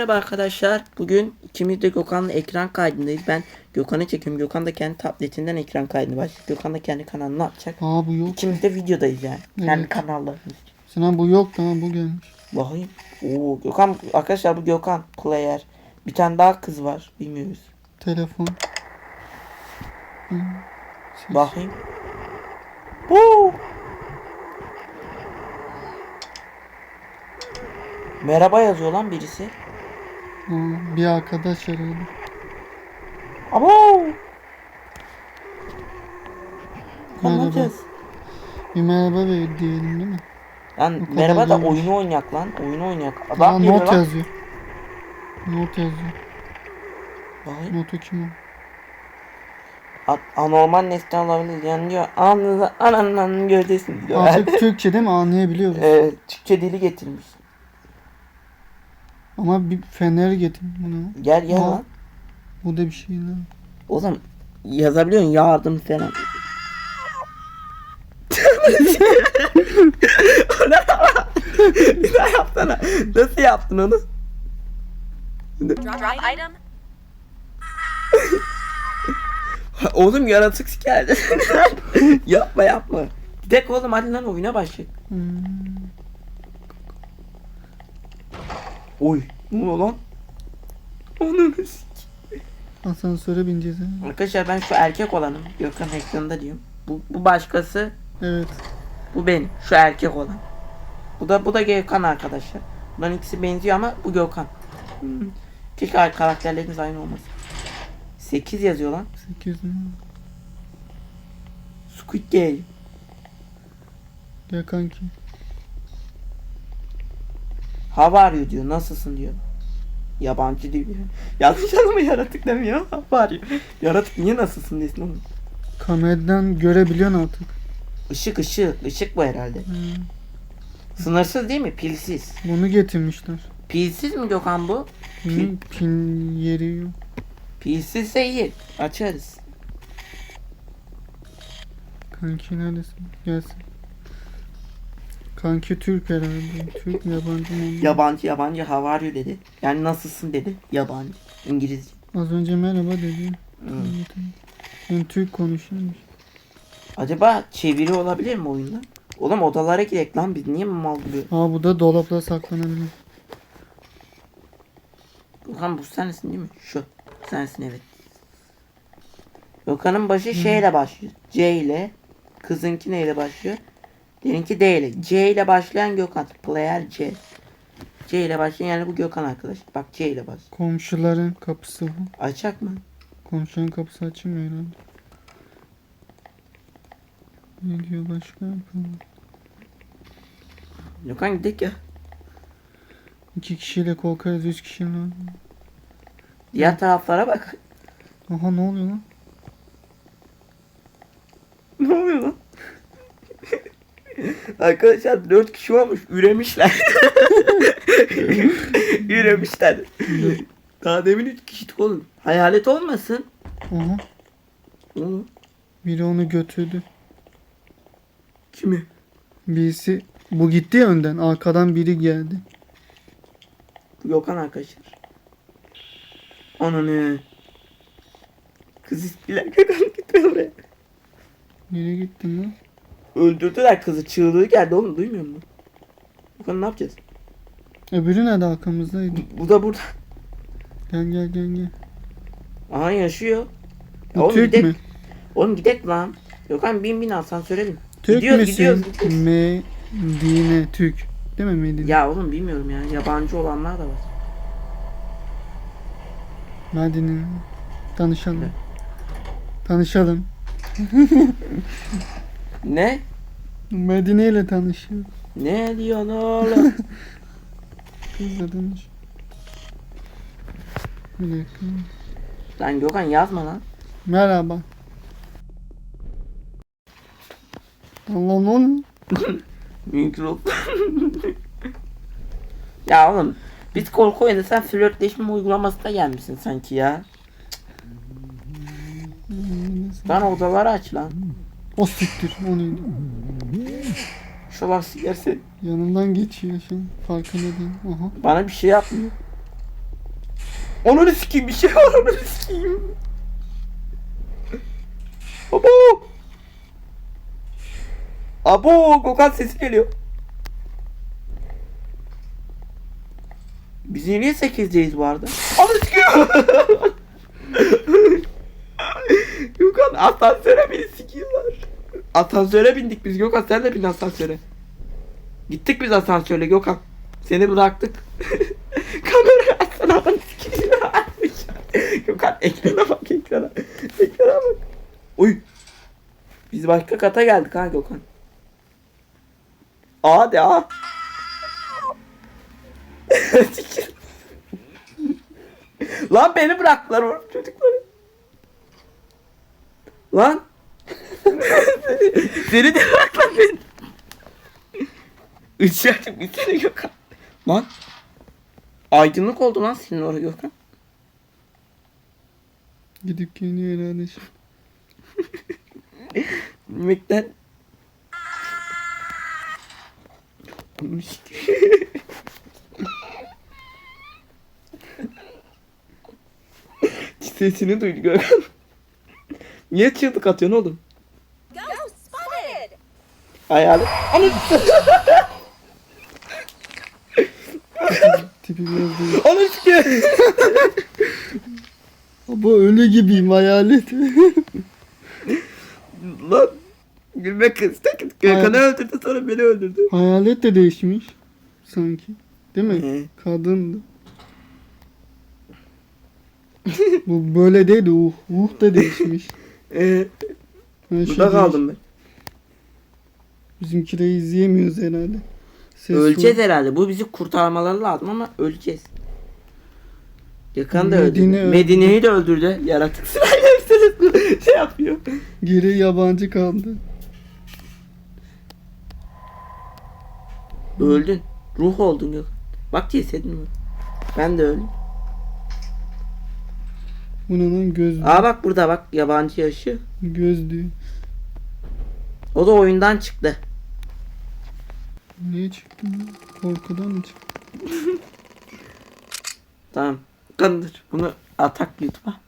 Merhaba arkadaşlar. Bugün ikimiz de Gökhan'la ekran kaydındayız. Ben Gökhan'ı çekiyorum. Gökhan da kendi tabletinden ekran kaydını başlayacak. Gökhan da kendi kanalını açacak. Aa bu yok. İkimiz de videodayız yani. Kendi Evet. kanallarımız. Sinan bu yok tamam bu gelmiş. Bakayım. Oo Gökhan arkadaşlar bu Gökhan player. Bir tane daha kız var. Bilmiyoruz. Telefon. Hı. Ses. Bakayım. Oo. Merhaba yazıyor lan birisi. Aa, bir arkadaş herhalde. Abo. Merhaba. Bir merhaba ver diyelim değil mi? Lan kadar merhaba da gelmiş. oyunu oynayak lan. Oyunu oynayak. Aa, Adam geliyor not lan. yazıyor. Not yazıyor. Bakayım. Notu kim o? A- anormal nesne olabilir yani diyor. Anınıza ananın gövdesin diyor. Artık Türkçe değil mi anlayabiliyoruz. Evet, Türkçe dili getirmiş. Ama bir fener getir bunu. Gel gel Aa. lan. Bu da bir şey lan. Oğlum yazabiliyorsun yardım falan. Bir daha yapsana. Nasıl yaptın onu? Drop, drop item. Oğlum yaratık geldi. yapma yapma. Gidek oğlum hadi lan oyuna başlayalım. Hmm. Oy. Ne lan? Onu Asansöre bineceğiz ha. Arkadaşlar ben şu erkek olanım. Gökhan ekranında diyorum. Bu, bu başkası. Evet. Bu benim. Şu erkek olan. Bu da bu da Gökhan arkadaşlar. Bunların ikisi benziyor ama bu Gökhan. Hmm. Keşke karakterlerimiz aynı olmasın. 8 yazıyor lan. 8 mi? Squid Game. Gel kanki. How are you diyor. Nasılsın diyor. Yabancı diyor. Yanlış mı yaratık demiyor. How are you? Yaratık niye nasılsın desin oğlum. Kameradan görebiliyorsun artık. Işık ışık. Işık bu herhalde. Hmm. Sınırsız değil mi? Pilsiz. Bunu getirmişler. Pilsiz mi Gökhan bu? Pin, pin yeri yok. Pilsizse iyi. Açarız. Kanki neredesin? Gelsin. Kanki Türk herhalde. Türk yabancı mı? Yabancı yabancı how are you dedi. Yani nasılsın dedi. Yabancı. İngilizce. Az önce merhaba dedi. Hmm. Evet. Ben Türk konuşuyormuş. Acaba çeviri olabilir mi oyunda? Oğlum odalara girek lan biz niye mal gibi? Aa bu da dolapta saklanabilir. Gökhan bu sensin değil mi? Şu. Sensin evet. Gökhan'ın başı şey ile başlıyor. C ile. Kızınki neyle başlıyor? Seninki D ile. C ile başlayan Gökhan. Player C. C ile başlayan yani bu Gökhan arkadaş. Bak C ile baş. Komşuların kapısı bu. Açak mı? Komşunun kapısı açılmıyor herhalde. Ne diyor başka? Gökhan gidelim ya. İki kişiyle korkarız, üç kişiyle. Diğer taraflara bak. Aha ne oluyor lan? Ne oluyor lan? Arkadaşlar 4 kişi olmuş. Üremişler. Üremişler. Daha demin 3 kişiydik oğlum. Hayalet olmasın. Aha Oğlum. biri onu götürdü. Kimi? Birisi bu gitti ya önden arkadan biri geldi. Gökhan arkadaşlar. Ananı. Kız istiler. Gökhan gitme oraya. Nereye gittin lan? Öldürdüler kızı. Çığlığı geldi oğlum. Duymuyor musun? Gökhan ne yapacağız? Öbürü nerede arkamızdaydı? Bu da burada. Gel gel gel gel. Aha yaşıyor. Bu oğlum Türk gidek. mü? Oğlum gidek lan. Gökhan bin bin asansöre bin. Türk gidiyoruz, müsün? gidiyoruz, gidiyoruz. Medine Türk. Değil mi Medine? Ya oğlum bilmiyorum ya. Yabancı olanlar da var. Medine. Tanışalım. Tanışalım. Ne? Medine ile tanışıyor. Ne diyorsun oğlum? Kızla tanış. Bir dakika. lan Gökhan yazma lan. Merhaba. Allah ne oluyor? Mikrofon. ya oğlum. Biz korku oyunu sen flörtleşme uygulamasına gelmişsin sanki ya. Lan odaları aç lan. O siktir. O neydi? Şu laf silerse Yanımdan geçiyor an. Farkında değil. Aha. bana bir şey yapmıyor. Onu sikeyim bir şey var onu sikeyim. Abo. Abo Gökhan sesi geliyor. Biz niye 8'deyiz bu arada? Onu sikiyor. Gökhan asansöre beni sikiyorlar. Asansöre bindik biz Gökhan sen de bin asansöre. Gittik biz asansörle Gökhan. Seni bıraktık. Kamerayı açsana sikiyor. Gökhan ekrana bak ekrana. Ekrana bak. Uy. Biz başka kata geldik ha Gökhan. A de A. Lan beni bıraktılar oğlum çocukları. Lan. Seni de bıraktılar beni. Işığı açıp gitsene Gökhan. Lan. Aydınlık oldu lan senin oraya Gökhan. Gidip geliyor herhalde şimdi. Sik- Sesini duydu Gökhan. Niye çığlık atıyorsun oğlum? Hayalet. Onu Tipi biraz değil. onu sikiyor. Ama öyle gibiyim hayalet. Lan. Gülme kız. Gökhan'ı öldürdü sonra beni öldürdü. hayalet de değişmiş. Sanki. Değil mi? Hı. Kadındı. Bu böyle değildi. Uh, uh da değişmiş. Ee, burada kaldım ben. Bizimkileri izleyemiyoruz herhalde. Ses Öleceğiz var. herhalde. Bu bizi kurtarmaları lazım ama öleceğiz. Gökhan da öldürdü. Medine öldü. Medine'yi de öldürdü. Yaratık sırayla hepsini şey yapıyor. Geri yabancı kaldı. Öldün. Ruh oldun Gökhan. Bak cesedin mi? Ben de öldüm. Bu ne lan göz, Aa bak burada bak yabancı yaşı. gözlüğü. O da oyundan çıktı. Niye çıktı lan? Korkudan mı çıktı? Tamam. Kandır. Bunu atak YouTube'a.